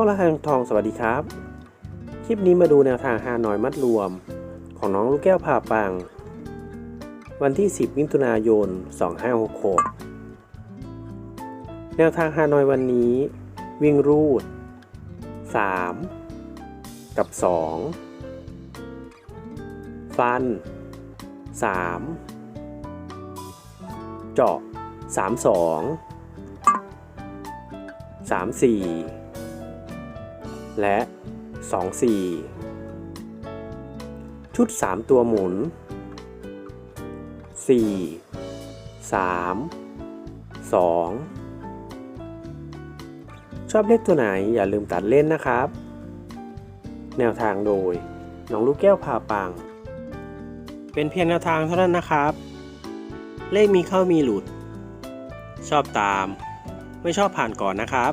ช่องละคังทองสวัสดีครับ คลิปนี้มาดูแนวทางฮานอยมัดรวม ของน้องลูกแก้วผ่าปัง วันที่ 10 มิถุนายน 2566 แนวทางฮานอยวันนี้ วิ่งรูด 3 กับ 2 ฟัน 3 เจาะ 3 2 3 4 และ 2 4 ชุด 3 ตัวหมุน 4 3 2 ชอบเลขตัวไหนอย่าลืมตัดเล่นนะครับ แนวทางโดยน้องลูกแก้วพาปัง เป็นเพียงแนวทางเท่านั้นนะครับ เลขมีเข้ามีหลุด ชอบตาม ไม่ชอบผ่านก่อนนะครับ